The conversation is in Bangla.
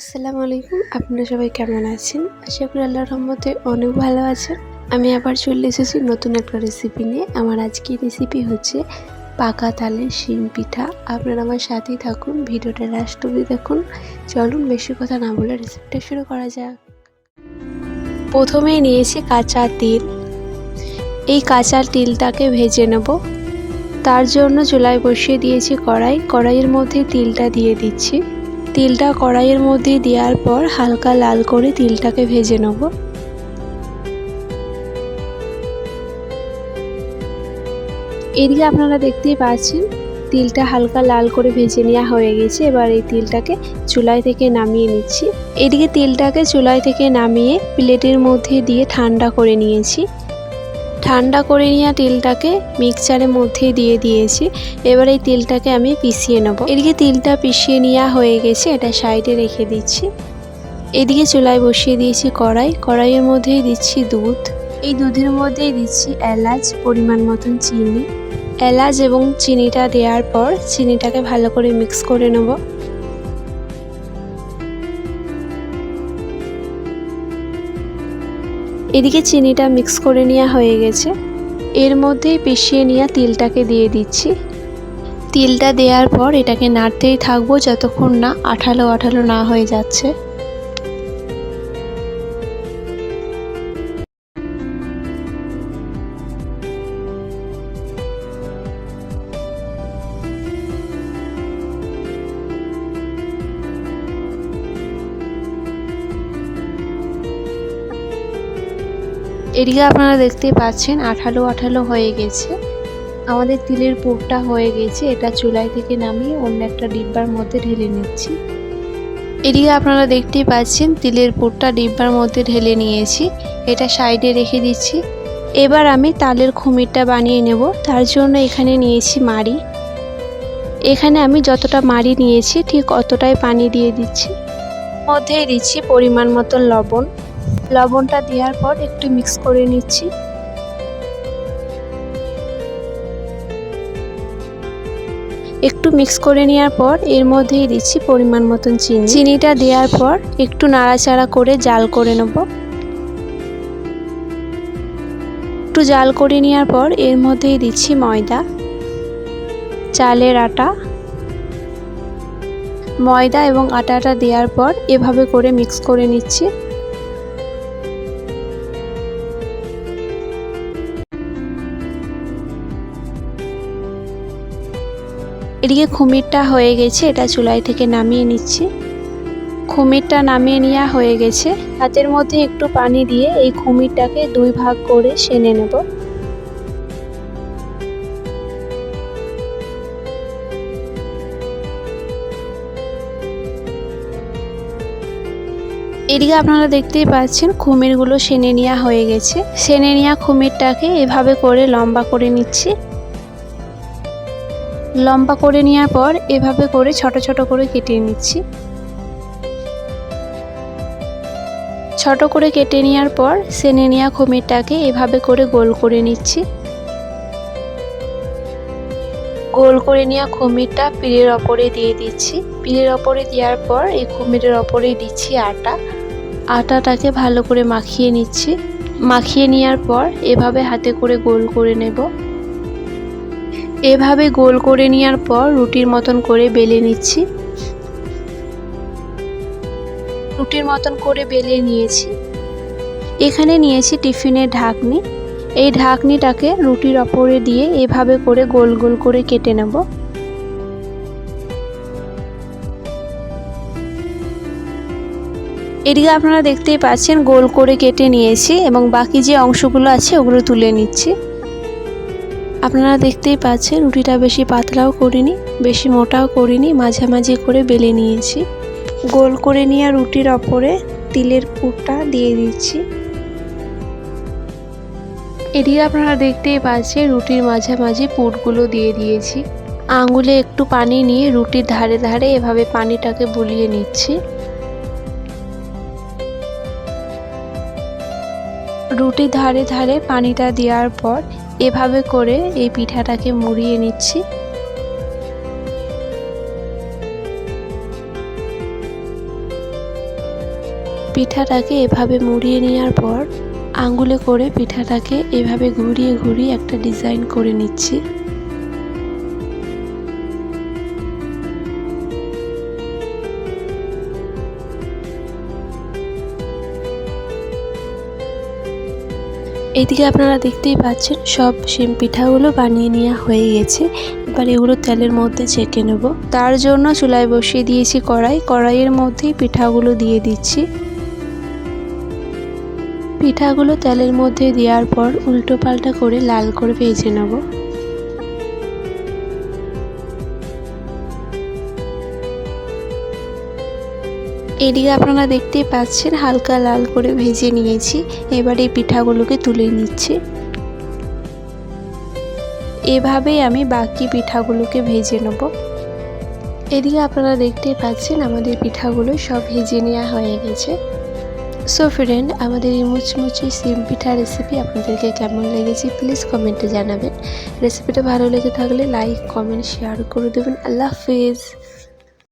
আসসালামু আলাইকুম, আপনারা সবাই কেমন আছেন? আশা করি আল্লাহর রহমতে অনেক ভালো আছেন। আমি আবার চলে এসেছি নতুন একটা রেসিপি নিয়ে। আমার আজকের রেসিপি হচ্ছে পাকা তালের শিম পিঠা। আপনারা আমার সাথেই থাকুন, ভিডিওটা লাস্ট অবধি দেখুন। চলুন, বেশি কথা না বলে রেসিপিটা শুরু করা যাক। প্রথমেই নিয়েছি কাঁচা তিল। এই কাঁচা তিলটাকে ভেজে নেব। তার জন্য চুলায় বসিয়ে দিয়েছি কড়াই। কড়াইয়ের মধ্যে তিলটা দিয়ে দিচ্ছি। তিলটা কড়াইয়ের মধ্যে দেওয়ার পর হালকা লাল করে তিলটাকে ভেজে নেব। এদিকে আপনারা দেখতেই পাচ্ছেন, তিলটা হালকা লাল করে ভেজে নেওয়া হয়ে গেছে। এবার এই তিলটাকে চুলায় থেকে নামিয়ে নিচ্ছি। এদিকে তিলটাকে চুলায় থেকে নামিয়ে প্লেটের মধ্যে দিয়ে ঠান্ডা করে নিয়েছি। ঠান্ডা করে নেওয়া তিলটাকে মিক্সচারের মধ্যে দিয়ে দিয়েছি। এবার এই তিলটাকে আমি পিষিয়ে নেব। এদিকে তিলটা পিষিয়ে নেওয়া হয়ে গেছে, এটা সাইডে রেখে দিচ্ছি। এদিকে চুলায় বসিয়ে দিয়েছি কড়াই। কড়াইয়ের মধ্যেই দিচ্ছি দুধ। এই দুধের মধ্যেই দিচ্ছি এলাচ, পরিমাণ মতন চিনি। এলাচ এবং চিনিটা দেওয়ার পর চিনিটাকে ভালো করে মিক্স করে নেব। এদিকে চিনিটা মিক্স করে নেওয়া হয়ে গেছে। এর মধ্যেই পিষিয়ে নেওয়া তিলটাকে দিয়ে দিচ্ছি। তিলটা দেওয়ার পর এটাকে নাড়তেই থাকব যতক্ষণ না আঠালো আঠালো না হয়ে যাচ্ছে। এদিকে আপনারা দেখতেই পাচ্ছেন, আঠালো আঠালো হয়ে গেছে। আমাদের তিলের পুরটা হয়ে গেছে। এটা চুলাই থেকে নামিয়ে অন্য একটা ডিব্বার মধ্যে ঢেলে নিচ্ছি। এদিকে আপনারা দেখতেই পাচ্ছেন, তিলের পুরটা ডিব্বার মধ্যে ঢেলে নিয়েছি। এটা সাইডে রেখে দিচ্ছি। এবার আমি তালের খুমিরটা বানিয়ে নেব। তার জন্য এখানে নিয়েছি মাড়ি। এখানে আমি যতটা মাড়ি নিয়েছি, ঠিক অতটাই পানি দিয়ে দিচ্ছি। মধ্যেই দিচ্ছি পরিমাণ মতন লবণ। লবণটা দেওয়ার পর একটু মিক্স করে নিচ্ছি। একটু মিক্স করে নেওয়ার পর এর মধ্যেই দিচ্ছি পরিমাণ মতন চিনি। চিনিটা দেওয়ার পর একটু নাড়াচাড়া করে জাল করে নেব। একটু জাল করে নেওয়ার পর এর মধ্যেই দিচ্ছি ময়দা। চালের আটা। ময়দা এবং আটাটা দেওয়ার পর এভাবে করে মিক্স করে নিচ্ছি। এদিকে খুমিরটা হয়ে গেছে, এটা চুলাই থেকে নামিয়ে নিচ্ছি। খুমিরটা নামিয়ে নেওয়া হয়ে গেছে। হাতের মধ্যে একটু পানি দিয়ে এই খুমিরটাকে দুই ভাগ করে সেনে নেব। এদিকে আপনারা দেখতেই পাচ্ছেন, খুমিরগুলো সেনে নেওয়া হয়ে গেছে। সেনে নেওয়া খুমিরটাকে এভাবে করে লম্বা করে নিচ্ছি। লম্বা করে নেওয়ার পর এভাবে করে ছোট ছোট করে কেটে নিচ্ছি। ছোট করে কেটে নেওয়ার পর সেনে নেওয়া খমিরটাকে এভাবে করে গোল করে নিচ্ছি। গোল করে নেওয়া খমিরটা পিড়ের ওপরে দিয়ে দিচ্ছি। পিড়ের ওপরে দেওয়ার পর এই খমিরের ওপরেই দিচ্ছি আটা। আটাটাকে ভালো করে মাখিয়ে নিচ্ছি। মাখিয়ে নেওয়ার পর এভাবে হাতে করে গোল করে নেব। এভাবে গোল করে নেওয়ার পর রুটির মতন করে বেলে নিচ্ছি। রুটির মতন করে বেলে নিয়েছি। এখানে নিয়েছি টিফিনের ঢাকনি। এই ঢাকনিটাকে রুটির ওপরে দিয়ে এভাবে করে গোল গোল করে কেটে নেব। এদিকে আপনারা দেখতেই পাচ্ছেন গোল করে কেটে নিয়েছি এবং বাকি যে অংশগুলো আছে ওগুলো তুলে নিচ্ছি। আপনারা দেখতেই পাচ্ছেন, রুটিটা বেশি পাতলাও করিনি, বেশি মোটাও করিনি, মাঝামাঝি করে বেলে নিয়েছি। গোল করে নিয়ে রুটির ওপরে তিলের পুরটা দিয়ে দিচ্ছি। এদিকে আপনারা দেখতেই পাচ্ছেন, রুটির মাঝামাঝি পুরগুলো দিয়ে দিয়েছি। আঙুলে একটু পানি নিয়ে রুটির ধারে ধারে এভাবে পানিটাকে বুলিয়ে নিচ্ছি। রুটির ধারে ধারে পানিটা দেওয়ার পর এভাবে করে এই পিঠাটাকে মুড়িয়ে নিচ্ছি। পিঠাটাকে এভাবে মুড়িয়ে নেওয়ার পর আঙ্গুলে করে পিঠাটাকে এভাবে ঘুরিয়ে ঘুরিয়ে একটা ডিজাইন করে নিচ্ছি। এদিকে আপনারা দেখতেই পাচ্ছেন, সব শিম পিঠাগুলো বানিয়ে নেওয়া হয়ে গেছে। এবার এগুলো তেলের মধ্যে ছেঁকে নেব। তার জন্য চুলায় বসিয়ে দিয়েছি কড়াই। কড়াইয়ের মধ্যেই পিঠাগুলো দিয়ে দিচ্ছি। পিঠাগুলো তেলের মধ্যে দেওয়ার পর উল্টো পাল্টা করে লাল করে ভেজে নেব। এদিকে আপনারা দেখতেই পাচ্ছেন হালকা লাল করে ভেজে নিয়েছি। এবার এই পিঠাগুলোকে তুলে নিচ্ছি। এভাবেই আমি বাকি পিঠাগুলোকে ভেজে নেব। এদিকে আপনারা দেখতেই পাচ্ছেন আমাদের পিঠাগুলো সব ভেজে নেওয়া হয়ে গেছে। সো ফ্রেন্ড আমাদের এই মুচমুচি সিম পিঠা রেসিপি আপনাদেরকে কেমন লেগেছে প্লিজ কমেন্টে জানাবেন। রেসিপিটা ভালো লেগে থাকলে লাইক কমেন্ট শেয়ার করে দেবেন। আল্লাহ হাফিজ।